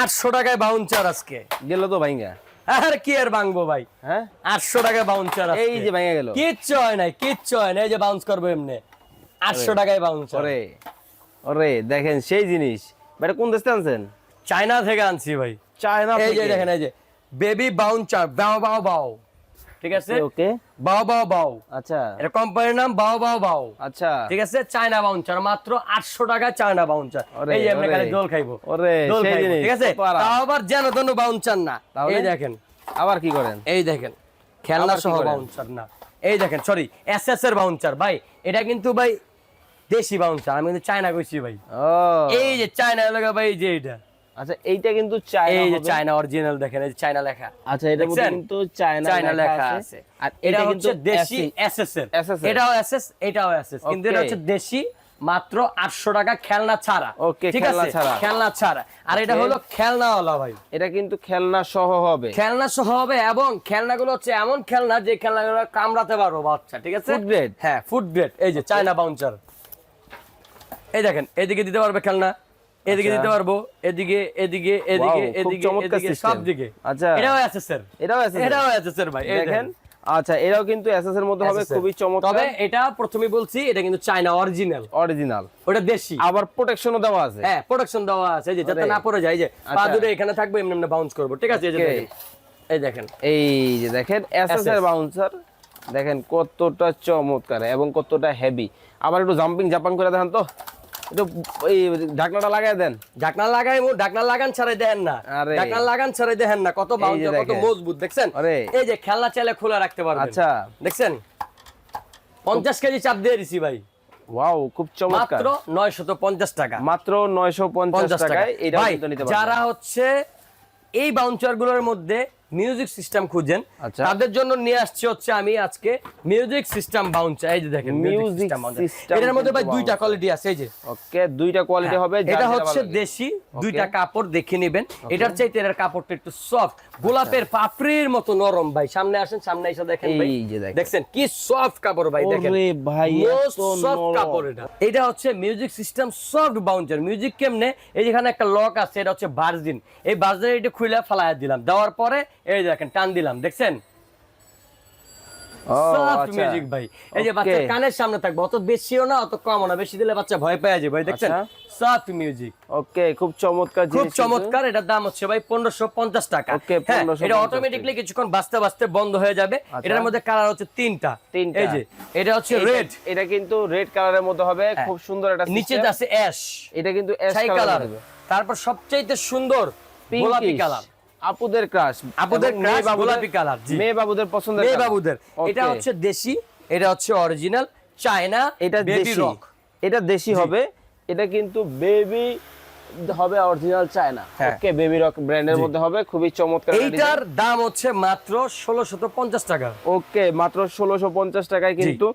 আটশো টাকায় বাউন্সার আজকে। গেল তো ভাইঙ্গা। আর কি আর ভাঙবো ভাই? হ্যাঁ? আটশো টাকায় বাউন্সার এই যে ভাঙা গেল। কিচ্ছু হয় নাই কিচ্ছু হয় না এই যে বাউন্স করব এমনি। আটশো টাকায় বাউন্স ওরে ওরে দেখেন সেই জিনিস। বেটা কোন দেশে আনছেন? চায়না থেকে আনছি ভাই। চায়না এই যে থেকে। দেখেন এই যে বেবি বাউন্সার বাও বাও বাও। ঠিক আছে? ওকে বাও বাও বাও। আচ্ছা। এটা কোম্পানির নাম বাও বাও বাও। আচ্ছা। ঠিক আছে? চায়না বাউন্সার মাত্র আটশো টাকা চায়না বাউন্সার এই এমনি খালি দোল খাইবো। ওরে সেই জিনিস ঠিক আছে? তাও আবার যেন তেন বাউন্সার না। তাহলে? এই দেখেন। আবার কি করেন? এই দেখেন খেলনা সহ বাউন্সার না। এই দেখেন সরি এস এস এর বাউন্সার ভাই। এটা কিন্তু ভাই দেশি বাউন্সার আমি কিন্তু চায়না কইছি ভাই। ও। এই যে চায়না লেখা ভাই যে এটা। আচ্ছা এইটা কিন্তু চায়না এই যে চায়না অরিজিনাল দেখেন এই চায়না লেখা। আচ্ছা এটা কিন্তু চায়না চায়না লেখা আছে। আর এটা কিন্তু দেশি দেশি এসএস এর SS এর। এটাও এসএস এটাও এসএস কিন্তু এটা হচ্ছে দেশি মাত্র 800 টাকা খেলনা ছাড়া। খেলনা আছে? ছাড়া। খেলনা ছাড়া। আর এটা. হলো খেলনাওয়ালা ভাই। এটা কিন্তু খেলনা সহ হবে। খেলনা সহ হবে এবং খেলনাগুলো হচ্ছে এমন খেলনা যে খেলনাগুলো কামড়াতে পারো বাচ্চা ঠিক আছে? Grade? হ্যাঁ ফুড গ্রেড এই যে চায়না বাউন্সার এই দেখেন এদিকে দিতে পারবে খেলনা? এদিকে আচ্ছা। দিতে পারব এদিকে এদিকে এদিকে এদিকে এদিকে সব দিকে। আচ্ছা। এটাও আছে স্যার এটাও আছে এটাও আছে স্যার ভাই দেখেন? আচ্ছা এটাও কিন্তু এসএস এর মধ্যে হবে খুবই চমৎকার। তবে এটা প্রথমে বলছি এটা কিন্তু চায়না অরিজিনাল অরিজিনাল ওটা দেশি। আবার প্রোটেকশনও দেওয়া আছে। হ্যাঁ প্রোডাকশন দেওয়া আছে। যে যাতে না পড়ে যায় যে পা আচ্ছা। দূরে এখানে থাকবে এমনি এমনি বাউন্স করব। ঠিক আছে এই যে দেখেন। এই দেখেন। এই যে দেখেন এসএস এর বাউন্সার দেখেন কতটা চমৎকার এবং কতটা হেভি আবার একটু জাম্পিং জাপান করে দেখেন তো। একটু এই ঢাকনাটা লাগাই দেন। ঢাকনা লাগাই ঢাকনা লাগান ছাড়াই দেখেন না। ঢাকনা লাগান ছাড়াই দেখেন না কত বাউন্সার কত মজবুত দেখছেন? এই যে খেলনা চাইলে খোলা রাখতে পারবেন। আচ্ছা। দেখছেন? পঞ্চাশ কেজি চাপ দিয়ে দিছি ভাই। ওয়াও খুব চমৎকার। মাত্র নয়শত পঞ্চাশ টাকা। মাত্র 950 পঞ্চাশ টাকা। টাকায় এটা নিতে পারবেন। যারা হচ্ছে এই বাউন্সারগুলোর মধ্যে মিউজিক সিস্টেম খুঁজেন। আচ্ছা। তাদের জন্য নিয়ে আসছি হচ্ছে আমি আজকে মিউজিক সিস্টেম বাউন্সার এই যে দেখেন মিউজিক সিস্টেম এটার মধ্যে ভাই দুইটা কোয়ালিটি আছে এই যে। ওকে দুইটা কোয়ালিটি হবে এটা হচ্ছে দেশি দুইটা কাপড় দেখে নেবেন। এটার চাইতে এর কাপড়টা একটু সফট গোলাপের পাপড়ির মতো নরম ভাই। সামনে আসেন সামনে এসে দেখেন ভাই। এই যে দেখেন। দেখছেন কি সফট কাপড় ভাই দেখেন। ওরে ভাই soft কাপড় এটা। এটা হচ্ছে music system soft bouncer music কেমনে? এই যেখানে একটা লক আছে এটা হচ্ছে ভার্জিন এই ভার্জিন এটা খুলে ফালাইয়া দিলাম। দেওয়ার পরে এই দেখেন টান দিলাম দেখছেন? আচ্ছা। মিউজিক ভাই। এই যে Okay. কানের সামনে থাকবে অত বেশিও না অত কমও না বেশি দিলে বাচ্চা ভয় পেয়ে যাবে ভাই দেখছেন? আচ্ছা। সফট মিউজিক ওকে খুব চমৎকার খুব চমৎকার এটার দাম হচ্ছে ভাই পনেরোশো পঞ্চাশ টাকা। হ্যাঁ, 1550 এটা অটোমেটিকলি কিছুক্ষণ বাঁচতে বাঁচতে বন্ধ হয়ে যাবে। আচ্ছা। এটার মধ্যে কালার হচ্ছে তিনটা। তিনটা। এই যে এটা হচ্ছে রেড এটা কিন্তু রেড কালারের মধ্যে হবে খুব সুন্দর একটা নিচে আছে অ্যাশ এটা কিন্তু অ্যাশ কালার কালার তারপর সবচাইতে সুন্দর গোলাপি কালার আপুদের ক্রাশ আপুদের গোলাপি জি। মেয়ে বাবুদের পছন্দের মেয়ে বাবুদের এটা হচ্ছে দেশি এটা হচ্ছে অরিজিনাল চায়না এটা দেশি। রক এটা দেশি হবে। এটা কিন্তু বেবি হবে original China. Okay baby rock ব্র্যান্ডের মধ্যে হবে। খুবই চমৎকার এইটার দাম হচ্ছে মাত্র ষোলোশত পঞ্চাশ টাকা। ওকে মাত্র ষোলোশো পঞ্চাশ টাকায় কিন্তু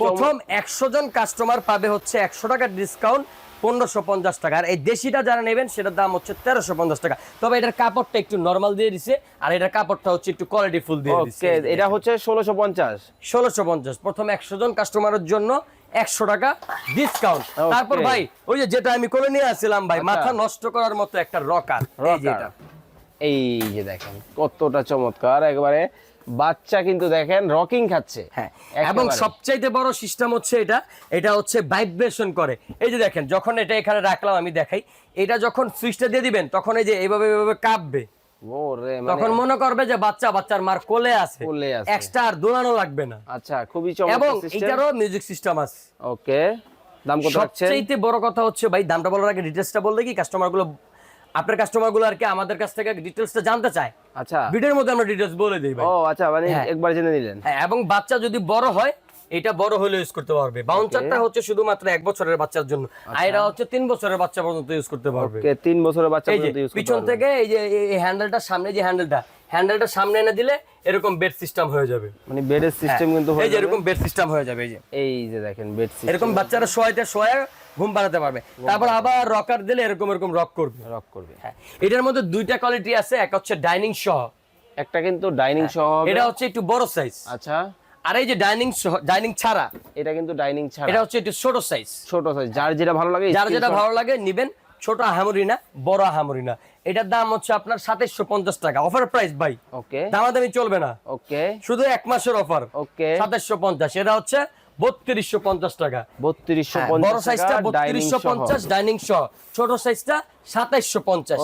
প্রথম একশো জন কাস্টমার পাবে হচ্ছে একশো টাকার ডিসকাউন্ট পনেরোশো পঞ্চাশ টাকা। আর এই দেশিটা যারা নেবেন সেটার দাম হচ্ছে তেরোশো পঞ্চাশ টাকা। তবে এটার কাপড়টা একটু নর্মাল দিয়ে দিছে আর এটার কাপড়টা হচ্ছে একটু কোয়ালিটি ফুল দিয়ে ওকে এটা হচ্ছে ষোলোশো পঞ্চাশ। ষোলোশো পঞ্চাশ। প্রথম একশো জন কাস্টমারের জন্য একশো টাকা ডিসকাউন্ট তারপর ভাই ওই যে যেটা আমি করে নিয়ে আসছিলাম ভাই আচ্ছা। মাথা নষ্ট করার মতো একটা রকার এই এই যে দেখেন কতটা চমৎকার। একবারে বাচ্চা কিন্তু দেখেন রকিং খাচ্ছে। হ্যাঁ এবং। সবচাইতে বড় সিস্টেম হচ্ছে এটা এটা হচ্ছে ভাইব্রেশন করে। এই যে দেখেন যখন এটা এখানে রাখলাম আমি দেখাই। এটা যখন সুইচটা দিয়ে দিবেন তখন এই যে এইভাবে এইভাবে কাঁপবে। মানে তখন মনে করবে যে বাচ্চা বাচ্চার মার কোলে আছে। এক্সট্রা আর দোলানো লাগবে না। আচ্ছা খুবই এবং চমৎকার সিস্টেম এটারও মিউজিক সিস্টেম আছে। ওকে দাম কত রাখছেন? সবচাইতে বড় কথা হচ্ছে ভাই দামটা বলার আগে ডিটেলসটা বললে কি কাস্টমারগুলো আপনার কাস্টমারগুলো আর কি আমাদের কাছ থেকে ডিটেলসটা জানতে চায়? আচ্ছা। ভিডিওর মধ্যে আমরা ডিটেইলস বলে দেই ভাই। ও আচ্ছা মানে হ্যাঁ। একবার জেনে নিলেন। হ্যাঁ এবং বাচ্চা যদি বড় হয় এটা বড় হলে ইউজ করতে পারবে। বাউন্সারটা হচ্ছে শুধুমাত্র এক বছরের বাচ্চার জন্য। আয়রা হচ্ছে তিন বছরের বাচ্চা পর্যন্ত ইউজ করতে পারবে। ওকে তিন বছরের বাচ্চা পর্যন্ত ইউজ করতে পিছন থেকে এই যে এই হ্যান্ডেলটা সামনে যে হ্যান্ডেলটা হ্যান্ডেলটা সামনে এনে দিলে এরকম বেড সিস্টেম হয়ে যাবে। মানে বেডের সিস্টেম কিন্তু এই হয়ে যে যাবে। এরকম বেড সিস্টেম হয়ে যাবে এই যে। এই যে দেখেন বেড সিস্টেম এরকম বাচ্চারা শোয়াইতে শোয়া ঘুম পাড়াতে পারবে। তারপর আবার রকার দিলে এরকম এরকম রক করবে। রক করবে। হ্যাঁ এটার মধ্যে দুইটা কোয়ালিটি আছে এক হচ্ছে ডাইনিং সহ। একটা কিন্তু ডাইনিং সহ এটা হচ্ছে একটু বড় সাইজ আচ্ছা। আর এই যে ডাইনিং ডাইনিং ছাড়া এটা কিন্তু ডাইনিং ছাড়া। এটা হচ্ছে একটু ছোট সাইজ ছোট সাইজ যার যেটা ভালো লাগে যার যেটা ভালো লাগে নিবেন। ছোট আহামরি না বড় আহামরি না এটার দাম হচ্ছে আপনার সাতাইশশো পঞ্চাশ টাকা। অফার প্রাইস ভাই। ওকে দামাদামি চলবে না। ওকে শুধু এক মাসের অফার ওকে সাতাইশশো পঞ্চাশ। এটা হচ্ছে বত্রিশশো পঞ্চাশ টাকা। বত্রিশশো বড় সাইজটা বত্রিশশো পঞ্চাশ ডাইনিং সহ। ছোট সাইজটা সাতাইশশো পঞ্চাশ।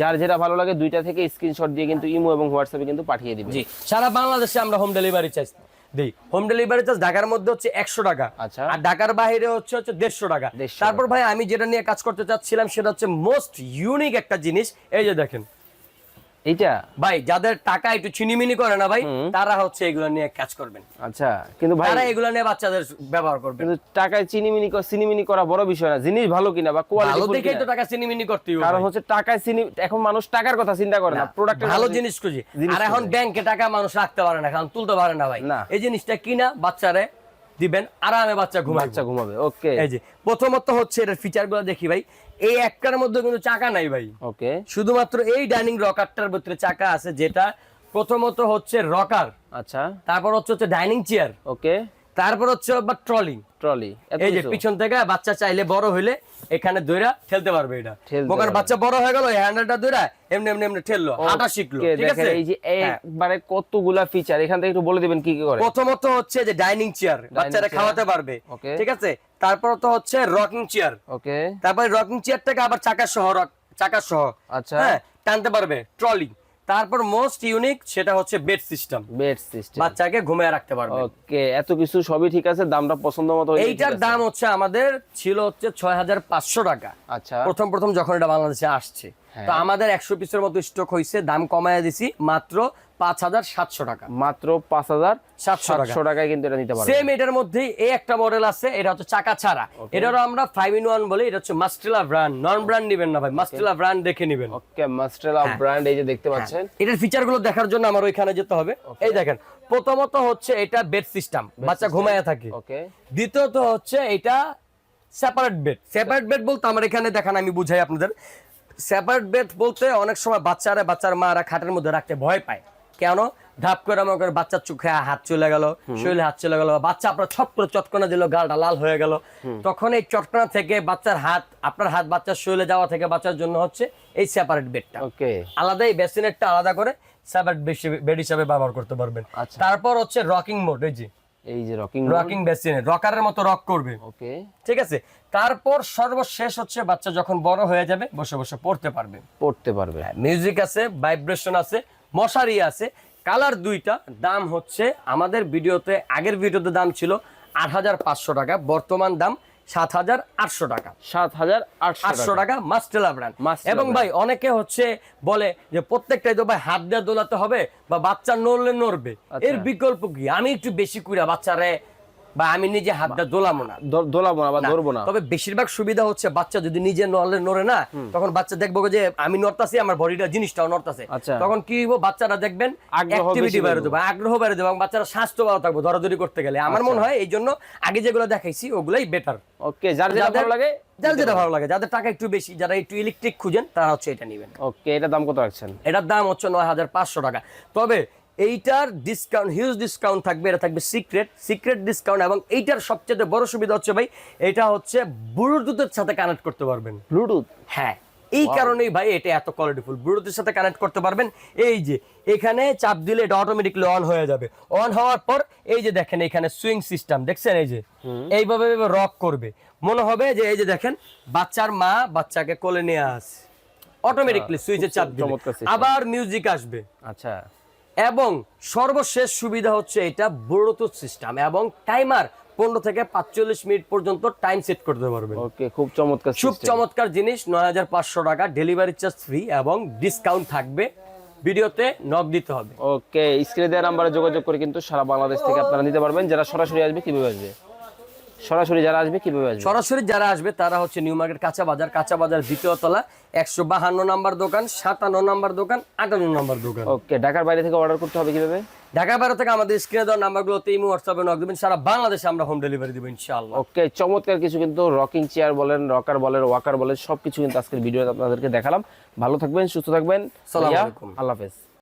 যার যেটা ভালো লাগে দুইটা থেকে স্ক্রিনশট দিয়ে কিন্তু ইমো এবং হোয়াটসঅ্যাপে কিন্তু পাঠিয়ে দিবে জি। সারা বাংলাদেশে আমরা হোম ডেলিভারি চার্জ দিই। হোম ডেলিভারি চার্জ ঢাকার মধ্যে হচ্ছে একশো টাকা। আচ্ছা। আর ঢাকার বাইরে হচ্ছে হচ্ছে দেড়শো টাকা। 150 তারপর ভাই আমি যেটা নিয়ে কাজ করতে চাচ্ছিলাম সেটা হচ্ছে মোস্ট ইউনিক একটা জিনিস। এই যে দেখেন। এইটা? ভাই যাদের টাকা একটু চিনিমিনি করে না ভাই তারা হচ্ছে এগুলো নিয়ে কাজ করবেন। আচ্ছা কিন্তু ভাই তারা এগুলো নিয়ে বাচ্চাদের ব্যবহার করবেন কিন্তু টাকায় চিনিমিনি সিনিমিনি করা বড় বিষয় না। জিনিস ভালো কিনা বা ভালো কোয়ালিটি দেখেই তো টাকা চিনিমিনি করতে হবে কারণ হচ্ছে টাকায় চিনি এখন মানুষ টাকার কথা চিন্তা করে না প্রোডাক্ট ভালো জিনিস খুঁজি। আর এখন ব্যাংকে টাকা মানুষ রাখতে পারে না কারণ তুলতে পারে না ভাই। না। এই জিনিসটা কিনা বাচ্চারে দিবেন আরামে বাচ্চা ঘুমা বাচ্চা ঘুমাবে ওকে। এই যে প্রথমত হচ্ছে এটার ফিচারগুলো দেখি ভাই। এই একটার মধ্যে কিন্তু চাকা নাই ভাই। ওকে। শুধুমাত্র এই ডাইনিং রকারটার ভিতরে চাকা আছে যেটা প্রথমত হচ্ছে রকার আচ্ছা। তারপর হচ্ছে হচ্ছে ডাইনিং চেয়ার ওকে। তারপর হচ্ছে আবার ট্রলি। ট্রলি এই যে পিছন থেকে বাচ্চা চাইলে বড় হইলে এখানে দইরা ঠেলতে পারবে এটা। পারবে। বাচ্চা বড় হয়ে গেল হ্যান্ডেলটা দইরা এমনি এমনি এমনি ঠেললো হাঁটা শিখলো ঠিক আছে? এই যে হ্যাঁ। একবারে কতগুলা ফিচার এখান থেকে একটু বলে দিবেন কি কি করে? প্রথমত হচ্ছে যে ডাইনিং চেয়ার বাচ্চারা খাওয়াতে পারবে ঠিক আছে? তারপর তো হচ্ছে রকিং চেয়ার ওকে তারপরে রকিং চেয়ারটাকে আবার চাকা সহ চাকা সহ আচ্ছা। হ্যাঁ টানতে পারবে ট্রলি। তারপর মোস্ট ইউনিক সেটা হচ্ছে বেড সিস্টেম বেড সিস্টেম বাচ্চাকে ঘুমিয়ে রাখতে পারবে। ওকে এত কিছু সবই ঠিক আছে দামটা পছন্দ মতো এইটার দাম হচ্ছে আমাদের ছিল হচ্ছে ছয় হাজার পাঁচশো টাকা। আচ্ছা। প্রথম প্রথম যখন এটা বাংলাদেশে আসছে। তো আমাদের একশো পিসের মতো স্টক হয়েছে দাম কমায় দিছি মাত্র পাঁচ হাজার সাতশো টাকা। মাত্র পাঁচ হাজার সাতশো টাকা। টাকায় কিন্তু এটা নিতে পারবেন। সেম এটার মধ্যেই এই একটা মডেল আছে এটা হচ্ছে চাকা ছাড়া। এটারও আমরা ফাইভ ইন ওয়ান বলি এটা হচ্ছে মাস্টেলা ব্র্যান্ড নন ব্র্যান্ড নিবেন না ভাই মাস্টেলা ব্র্যান্ড দেখে নিবেন। ওকে মাস্টেলা ব্র্যান্ড এই যে দেখতে পাচ্ছেন। এটার ফিচারগুলো দেখার জন্য আমার ওইখানে যেতে হবে। এই দেখেন প্রথমত হচ্ছে এটা বেড সিস্টেম বাচ্চা ঘুমায় থাকে। ওকে দ্বিতীয়ত হচ্ছে এটা সেপারেট বেড সেপারেট বেড বলতে আমার এখানে দেখান আমি বুঝাই আপনাদের। সেপারেট বেড বলতে অনেক সময় বাচ্চারা বাচ্চার মারা খাটের মধ্যে রাখতে ভয় পায়। কেন? ধাপ করে মনে করে বাচ্চার চোখে হাত চলে গেল শরীরে হাত চলে গেল বাচ্চা আপনার ছপ করে চটকনা দিল গালটা লাল হয়ে গেল। তখন এই চটকনা থেকে বাচ্চার হাত আপনার হাত বাচ্চার শরীরে যাওয়া থেকে বাচ্চার জন্য হচ্ছে এই সেপারেট বেডটা ওকে। আলাদা এই বেসিনেরটা আলাদা করে সেপারেট বেড হিসাবে ব্যবহার করতে পারবেন। আচ্ছা। তারপর হচ্ছে রকিং মোড এই যে। এই যে রকিং রকিং বেসিনে রকারের মতো রক করবে। ওকে। ঠিক আছে? তারপর সর্বশেষ হচ্ছে বাচ্চা যখন বড় হয়ে যাবে বসে বসে পড়তে পারবে। পড়তে পারবে। মিউজিক আছে ভাইব্রেশন আছে মশারি আছে। কালার দুইটা দাম হচ্ছে আমাদের ভিডিওতে আগের ভিডিওতে দাম ছিল আট হাজার পাঁচশো টাকা বর্তমান দাম সাত হাজার আটশো টাকা। সাত হাজার আটশো টাকা। মাস্টেলা ব্র্যান্ড এবং ভাই অনেকে হচ্ছে বলে যে প্রত্যেকটাই তো ভাই হাত দিয়ে দোলাতে হবে বা বাচ্চা নড়লে নড়বে। আচ্ছা। এর বিকল্প কি? আমি একটু বেশি করে বাচ্চারে বা আমি নিজে হাতটা দোলামো না। দোলাবো না বা ধরবো না। তবে বেশিরভাগ সুবিধা হচ্ছে বাচ্চা যদি নিজে নড়লে নড়ে না তখন বাচ্চা দেখব যে আমি নড়তাছি আমার বডিটা জিনিসটাও নড়তাছে। আচ্ছা। তখন কি হইব? বাচ্চারা দেখবেন আগ্রহ অ্যাক্টিভিটি বেড়ে দেবো আগ্রহ বেড়ে দেবো এবং বাচ্চারা স্বাস্থ্য ভালো থাকব ধরাধরি করতে গেলে। আমার আচ্ছা। মনে হয় এই জন্য আগে যেগুলো দেখাইছি ওগুলাই বেটার ওকে যার যেটা ভালো লাগে যার যেটা ভালো লাগে যাদের টাকা একটু বেশি যারা একটু ইলেকট্রিক খুঁজেন তারা হচ্ছে এটা নেবেন। ওকে এটা দাম কত রাখছেন? এটার দাম হচ্ছে নয় হাজার পাঁচশো টাকা। তবে এইটার ডিসকাউন্ট হিউজ ডিসকাউন্ট থাকবে এটা থাকবে সিক্রেট সিক্রেট ডিসকাউন্ট এবং এইটার সবচেয়ে বড় সুবিধা হচ্ছে ভাই এটা হচ্ছে ব্লুটুথের সাথে কানেক্ট করতে পারবেন। ব্লুটুথ হ্যাঁ এই কারণেই ভাই এটা এত কোয়ালিটিফুল ব্লুটুথের সাথে কানেক্ট করতে পারবেন। এই যে এখানে চাপ দিলে এটা অটোমেটিকলি অন হয়ে যাবে। অন হওয়ার পর এই যে দেখেন এখানে সুইং সিস্টেম দেখছেন এই যে? এইভাবে রক করবে। মনে হবে যে এই যে দেখেন বাচ্চার মা বাচ্চাকে কোলে নিয়ে আসে। অটোমেটিকলি সুইচে চাপ দিলে। আবার মিউজিক আসবে। আচ্ছা। এবং সর্বশেষ সুবিধা হচ্ছে এটা ব্লুটুথ সিস্টেম এবং টাইমার পনেরো থেকে পাঁচচল্লিশ মিনিট পর্যন্ত টাইম সেট করতে পারবে ওকে খুব চমৎকার খুব চমৎকার জিনিস নয় হাজার পাঁচশো টাকা ডেলিভারি চার্জ ফ্রি এবং ডিসকাউন্ট থাকবে। ভিডিওতে নক দিতে হবে। ওকে স্ক্রিনে দেওয়া নাম্বারে যোগাযোগ করে কিন্তু সারা বাংলাদেশ থেকে আপনারা নিতে পারবেন। যারা সরাসরি আসবে কীভাবে আসবে? সরাসরি যারা আসবে কীভাবে আসবে? সরাসরি যারা আসবে তারা হচ্ছে নিউ মার্কেট কাঁচা বাজার কাঁচা বাজার দ্বিতীয় তলা একশো বাহান্ন নাম্বার দোকান সাতান্ন নাম্বার দোকান আটান্ন নাম্বার দোকান। ওকে ঢাকার বাইরে থেকে অর্ডার করতে হবে কীভাবে? ঢাকা বাইরে থেকে আমাদের স্ক্রিনে দেওয়া নাম্বারগুলোতে ইমো হোয়াটসঅ্যাপে নক দেবেন সারা বাংলাদেশে আমরা হোম ডেলিভারি দেবো ইনশাআল্লাহ। ওকে চমৎকার কিছু কিন্তু রকিং চেয়ার বলেন রকার বলেন ওয়াকার বলেন সবকিছু কিন্তু আজকের ভিডিওতে আপনাদেরকে দেখালাম। ভালো থাকবেন সুস্থ থাকবেন। সালাম আলাইকুম। আল্লাহ হাফেজ।